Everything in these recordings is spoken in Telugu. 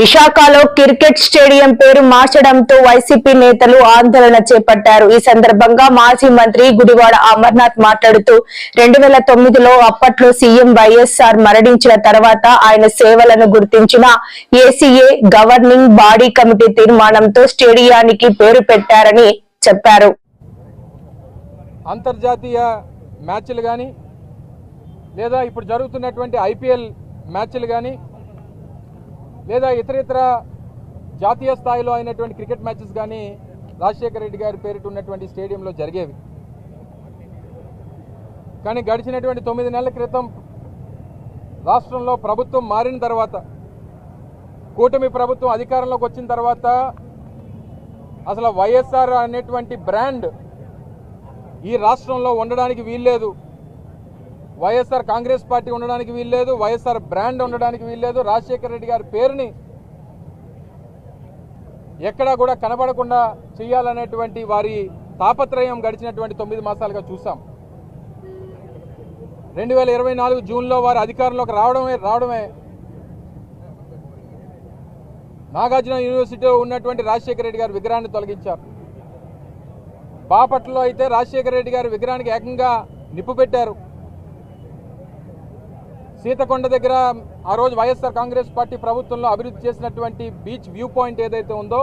విశాఖలో క్రికెట్ స్టేడియం పేరు మార్చడంతో వైసీపీ నేతలు ఆందోళన చేపట్టారు. ఈ సందర్భంగా మాజీ మంత్రి గుడివాడ అమర్నాథ్ మాట్లాడుతూ రెండు వేల తొమ్మిదిలో అప్పట్లో సీఎం వైఎస్ఆర్ మరణించిన తర్వాత ఆయన సేవలను గుర్తించిన ఏసీఏ గవర్నింగ్ బాడీ కమిటీ తీర్మానంతో స్టేడియానికి పేరు పెట్టారని చెప్పారు. అంతర్జాతీయ మ్యాచ్లు కానీ లేదా ఇప్పుడు జరుగుతున్నటువంటి ఐపీఎల్ మ్యాచ్లు కానీ లేదా ఇతర ఇతర జాతీయ స్థాయిలో అయినటువంటి క్రికెట్ మ్యాచెస్ కానీ రాజశేఖర రెడ్డి గారి పేరిట ఉన్నటువంటి స్టేడియంలో జరిగేవి. కానీ గడిచినటువంటి తొమ్మిది నెలల క్రితం రాష్ట్రంలో ప్రభుత్వం మారిన తర్వాత కూటమి ప్రభుత్వం అధికారంలోకి వచ్చిన తర్వాత అసలు వైఎస్ఆర్ అనేటువంటి బ్రాండ్ ఈ రాష్ట్రంలో ఉండడానికి వీల్లేదు. వైఎస్ఆర్ కాంగ్రెస్ పార్టీ ఉండడానికి వీల్లేదు వైఎస్ఆర్ బ్రాండ్ ఉండడానికి వీల్లేదు. రాజశేఖర రెడ్డి గారి పేరుని ఎక్కడా కూడా కనబడకుండా చేయాలనేటువంటి వారి తాపత్రయం గడిచినటువంటి తొమ్మిది మాసాలుగా చూసాం రెండు వేల ఇరవై నాలుగు జూన్లో వారు అధికారంలోకి రావడమే రావడమే. నాగార్జున యూనివర్సిటీలో ఉన్నటువంటి రాజశేఖర రెడ్డి గారి విగ్రహాన్ని తొలగించారు. బాపట్లలో అయితే రాజశేఖర రెడ్డి గారి విగ్రహానికి ఏకంగా నిప్పు పెట్టారు. సీతకొండ దగ్గర ఆ రోజు వైఎస్ఆర్ కాంగ్రెస్ పార్టీ ప్రభుత్వంలో అభివృద్ధి చేసినటువంటి బీచ్ వ్యూ పాయింట్ ఏదైతే ఉందో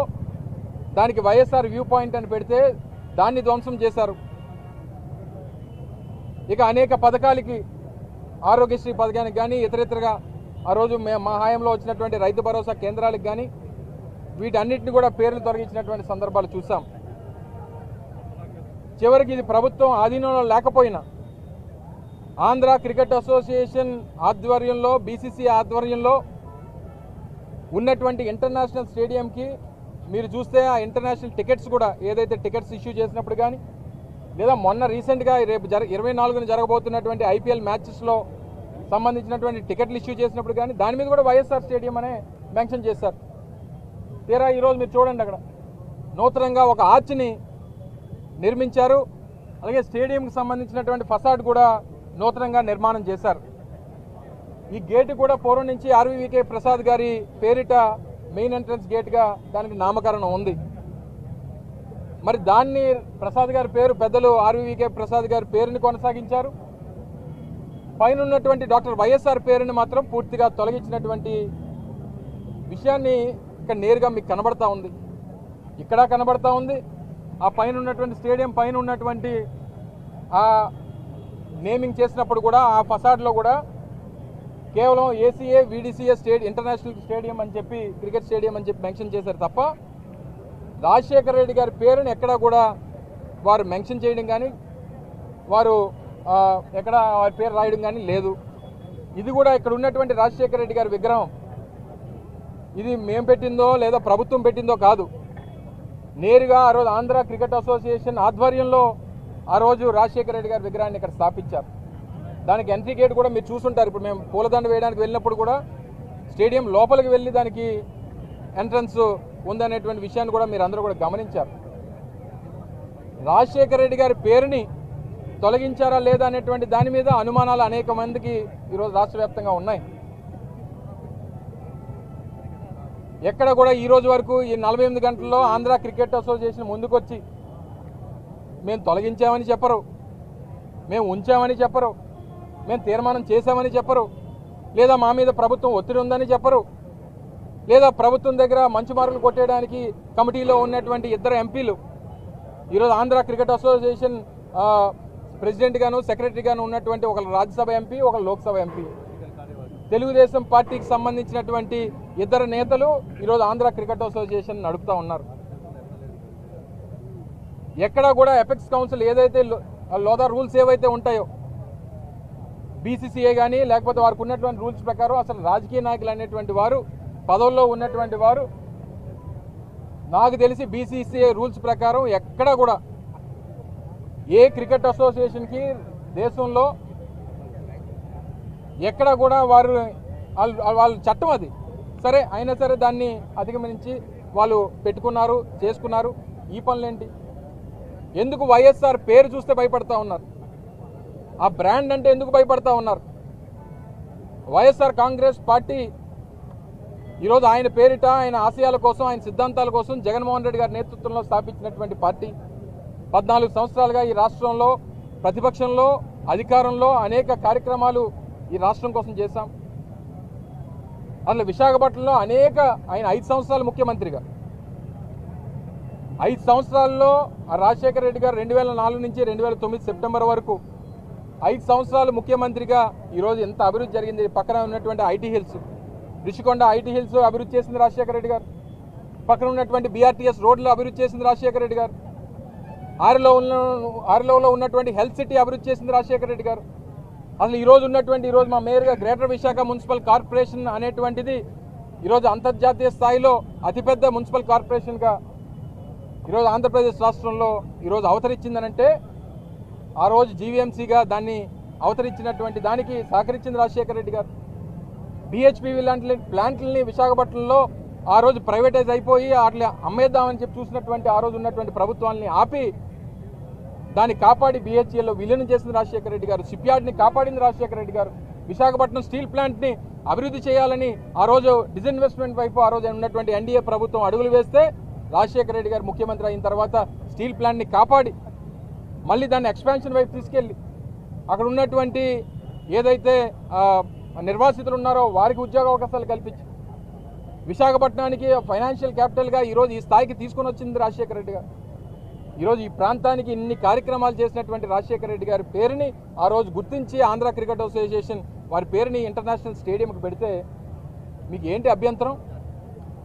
దానికి వైఎస్ఆర్ వ్యూ పాయింట్ అని పెడితే దాన్ని ధ్వంసం చేశారు. ఇక అనేక పథకాలకి ఆరోగ్యశ్రీ పథకానికి కానీ ఇతరితరగా ఆ రోజు మే- మా హాయంలో వచ్చినటువంటి రైతు భరోసా కేంద్రాలకు కానీ వీటన్నిటిని కూడా పేర్లు తొలగించినటువంటి సందర్భాలు చూసాం చివరికి ఇది ప్రభుత్వం ఆధీనంలో లేకపోయినా ఆంధ్ర క్రికెట్ అసోసియేషన్ ఆధ్వర్యంలో బీసీసీ ఆధ్వర్యంలో ఉన్నటువంటి ఇంటర్నేషనల్ స్టేడియంకి మీరు చూస్తే ఆ ఇంటర్నేషనల్ టికెట్స్ కూడా ఏదైతే టికెట్స్ ఇష్యూ చేసినప్పుడు కానీ లేదా మొన్న రీసెంట్గా రేపు జర ఇరవై నాలుగున జరగబోతున్నటువంటి ఐపీఎల్ మ్యాచెస్లో సంబంధించినటువంటి టికెట్లు ఇష్యూ చేసినప్పుడు కానీ దాని మీద కూడా వైఎస్ఆర్ స్టేడియం అనే మెన్షన్ చేశారు. తీరా ఈరోజు మీరు చూడండి అక్కడ. నూతనంగా ఒక ఆర్చ్ని నిర్మించారు. అలాగే స్టేడియంకి సంబంధించినటువంటి ఫసాడ్ కూడా నూతనంగా నిర్మాణం చేశారు. ఈ గేటు కూడా పూర్వం నుంచి ఆర్వీవీకే ప్రసాద్ గారి పేరిట మెయిన్ ఎంట్రన్స్ గేట్గా దానికి నామకరణం ఉంది. మరి దాన్ని ప్రసాద్ గారి పేరు పెద్దలు ఆర్వీవీకే ప్రసాద్ గారి పేరుని కొనసాగించారు. పైన ఉన్నటువంటి డాక్టర్ వైఎస్ఆర్ పేరుని మాత్రం పూర్తిగా తొలగించినటువంటి విషయాన్ని ఇక్కడ నేరుగా మీకు కనబడతా ఉంది. ఇక్కడ కనబడతా ఉంది. ఆ పైన ఉన్నటువంటి స్టేడియం పైన ఉన్నటువంటి ఆ నేమింగ్ చేసినప్పుడు కూడా ఆ ఫసాడ్లో కూడా కేవలం ఏసీఏ వీడీసీఏ స్టేడి ఇంటర్నేషనల్ స్టేడియం అని చెప్పి క్రికెట్ స్టేడియం అని చెప్పి మెన్షన్ చేశారు తప్ప రాజశేఖర రెడ్డి గారి పేరుని ఎక్కడా కూడా వారు మెన్షన్ చేయడం కానీ వారు ఎక్కడ వారి పేరు రాయడం కానీ లేదు. ఇది కూడా ఇక్కడ ఉన్నటువంటి రాజశేఖర రెడ్డి గారి విగ్రహం. ఇది మేము పెట్టిందో లేదా ప్రభుత్వం పెట్టిందో కాదు. నేరుగా ఆ రోజు ఆంధ్ర క్రికెట్ అసోసియేషన్ ఆధ్వర్యంలో ఆ రోజు రాజశేఖర రెడ్డి గారి విగ్రహాన్ని ఇక్కడ స్థాపించారు. దానికి ఎంట్రీ గేట్ కూడా మీరు చూసుంటారు. ఇప్పుడు మేము పూలదండ వేయడానికి వెళ్ళినప్పుడు కూడా స్టేడియం లోపలికి వెళ్ళి దానికి ఎంట్రన్స్ ఉందనేటువంటి విషయాన్ని కూడా మీరు అందరూ కూడా గమనించారు. రాజశేఖర రెడ్డి గారి పేరుని తొలగించారా లేదా అనేటువంటి దాని మీద అనుమానాలు అనేక మందికి ఈరోజు రాష్ట్ర వ్యాప్తంగా ఉన్నాయి. ఎక్కడ కూడా ఈ రోజు వరకు ఈ నలభై ఎనిమిది గంటల్లో ఆంధ్ర క్రికెట్ అసోసియేషన్ ముందుకొచ్చి మేము తొలగించామని చెప్పరు. మేము ఉంచామని చెప్పరు. మేము తీర్మానం చేశామని చెప్పరు. లేదా మా మీద ప్రభుత్వం ఒత్తిడి ఉందని చెప్పరు. లేదా ప్రభుత్వం దగ్గర మంచి మార్కులు కొట్టేయడానికి కమిటీలో ఉన్నటువంటి ఇద్దరు ఎంపీలు ఈరోజు ఆంధ్ర క్రికెట్ అసోసియేషన్ ప్రెసిడెంట్గాను ప్రెసిడెంట్ గాను ఉన్నటువంటి ఒక రాజ్యసభ ఎంపీ ఒక లోక్సభ ఎంపీ. తెలుగుదేశం పార్టీకి సంబంధించినటువంటి ఇద్దరు నేతలు ఈరోజు ఆంధ్ర క్రికెట్ అసోసియేషన్ నడుపుతా ఉన్నారు. ఎక్కడ కూడా ఎపెక్స్ కౌన్సిల్ ఏదైతే లో- ఆ లోదా రూల్స్ ఏవైతే ఉంటాయో బీసీసీఏ కానీ లేకపోతే వారికి ఉన్నటువంటి రూల్స్ ప్రకారం అసలు రాజకీయ నాయకులు అనేటువంటి వారు పదవుల్లో ఉన్నటువంటి వారు నాకు తెలిసి బీసీసీఏ రూల్స్ ప్రకారం ఎక్కడ కూడా ఏ క్రికెట్ అసోసియేషన్కి దేశంలో ఎక్కడ కూడా వారు వాళ్ళు వాళ్ళ చట్టం అది. సరే అయినా సరే దాన్ని అధిగమించి వాళ్ళు పెట్టుకున్నారు చేసుకున్నారు. ఈ పనులేంటి? ఎందుకు వైఎస్ఆర్ పేరు చూస్తే భయపడతా ఉన్నారు? ఆ బ్రాండ్ అంటే ఎందుకు భయపడతా ఉన్నారు? వైఎస్ఆర్ కాంగ్రెస్ పార్టీ ఈరోజు ఆయన పేరిట ఆయన ఆశయాల కోసం ఆయన సిద్ధాంతాల కోసం జగన్మోహన్ రెడ్డి గారి నేతృత్వంలో స్థాపించినటువంటి పార్టీ. పద్నాలుగు సంవత్సరాలుగా ఈ రాష్ట్రంలో ప్రతిపక్షంలో అధికారంలో అనేక కార్యక్రమాలు ఈ రాష్ట్రం కోసం చేశాం. అందులో విశాఖపట్నంలో అనేక ఆయన ఐదు సంవత్సరాలు ముఖ్యమంత్రిగా. ఐదు సంవత్సరాల్లో రాజశేఖర రెడ్డి గారు రెండు వేల నాలుగు నుంచి రెండు వేల తొమ్మిది సెప్టెంబర్ వరకు ఐదు సంవత్సరాలు ముఖ్యమంత్రిగా ఈరోజు ఎంత అభివృద్ధి జరిగింది. పక్కన ఉన్నటువంటి IT hills Rishikonda IT hills అభివృద్ధి చేసింది రాజశేఖర రెడ్డి గారు. పక్కన ఉన్నటువంటి బీఆర్టీఎస్ రోడ్లు అభివృద్ధి చేసింది రాజశేఖర రెడ్డి గారు. ఆరిలో ఉన్న ఉన్నటువంటి హెల్త్ సిటీ అభివృద్ధి చేసింది రాజశేఖర రెడ్డి గారు. అసలు ఈరోజు ఉన్నటువంటి ఈరోజు మా మేయర్గా గ్రేటర్ విశాఖ మున్సిపల్ కార్పొరేషన్ అనేటువంటిది ఈరోజు అంతర్జాతీయ స్థాయిలో అతిపెద్ద మున్సిపల్ కార్పొరేషన్గా ఈరోజు ఆంధ్రప్రదేశ్ రాష్ట్రంలో ఈరోజు అవతరించిందనంటే ఆ రోజు జీవీఎంసీగా దాన్ని అవతరించినటువంటి దానికి సహకరించింది రాజశేఖర రెడ్డి గారు. బిహెచ్పివి లాంటి ప్లాంట్లని విశాఖపట్నంలో ఆ రోజు ప్రైవేటైజ్ అయిపోయి వాటిని అమ్మేద్దామని చెప్పి చూసినటువంటి ఆ రోజు ఉన్నటువంటి ప్రభుత్వాన్ని ఆపి దాన్ని కాపాడి బిహెచ్ఎల్లో విలీనం చేసింది రాజశేఖర రెడ్డి గారు. షిప్ యార్డ్ని కాపాడింది రాజశేఖర రెడ్డి గారు. విశాఖపట్నం స్టీల్ ప్లాంట్ని అభివృద్ధి చేయాలని ఆ రోజు డిజిన్వెస్ట్మెంట్ వైపు ఆ రోజు ఉన్నటువంటి ఎన్డీఏ ప్రభుత్వం అడుగులు వేస్తే రాజశేఖర రెడ్డి గారు ముఖ్యమంత్రి అయిన తర్వాత స్టీల్ ప్లాంట్ని కాపాడి మళ్ళీ దాన్ని ఎక్స్పాన్షన్ వైపు తీసుకెళ్ళి అక్కడ ఉన్నటువంటి ఏదైతే నిర్వాసితులు ఉన్నారో వారికి ఉద్యోగ అవకాశాలు కల్పించి విశాఖపట్నానికి ఫైనాన్షియల్ క్యాపిటల్గా ఈరోజు ఈ స్థాయికి తీసుకొని వచ్చింది రాజశేఖర రెడ్డి గారు. ఈరోజు ఈ ప్రాంతానికి ఇన్ని కార్యక్రమాలు చేసినటువంటి రాజశేఖర రెడ్డి గారి పేరుని ఆ రోజు గుర్తించి ఆంధ్ర క్రికెట్ అసోసియేషన్ వారి పేరుని ఇంటర్నేషనల్ స్టేడియంకి పెడితే మీకు ఏంటి అభ్యంతరం?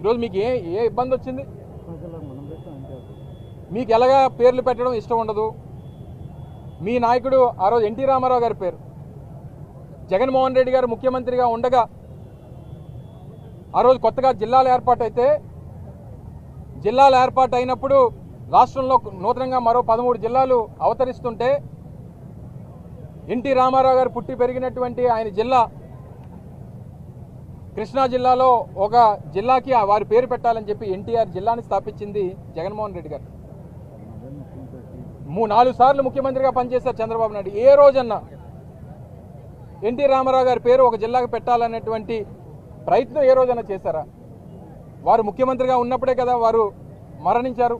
ఈరోజు మీకు ఏ ఏ ఇబ్బంది వచ్చింది? మీకు ఎలాగా పేర్లు పెట్టడం ఇష్టం ఉండదు. మీ నాయకుడు ఆ రోజు ఎన్టీ రామారావు గారి పేరు. జగన్మోహన్ రెడ్డి గారు ముఖ్యమంత్రిగా ఉండగా ఆ రోజు కొత్తగా జిల్లాలు ఏర్పాటైతే జిల్లాలు ఏర్పాటు అయినప్పుడు రాష్ట్రంలో నూతనంగా మరో పదమూడు జిల్లాలు అవతరిస్తుంటే ఎన్టీ రామారావు గారు పుట్టి పెరిగినటువంటి ఆయన జిల్లా కృష్ణా జిల్లాలో ఒక జిల్లాకి వారి పేరు పెట్టాలని చెప్పి ఎన్టీఆర్ జిల్లాని స్థాపించింది జగన్మోహన్ రెడ్డి గారు. మూ నాలుగు సార్లు ముఖ్యమంత్రిగా పనిచేశారు చంద్రబాబు నాయుడు. ఏ రోజన్నా ఎన్టీ రామారావు గారి పేరు ఒక జిల్లాకు పెట్టాలనేటువంటి ప్రయత్నం ఏ రోజైనా చేశారా? వారు ముఖ్యమంత్రిగా ఉన్నప్పుడే కదా వారు మరణించారు.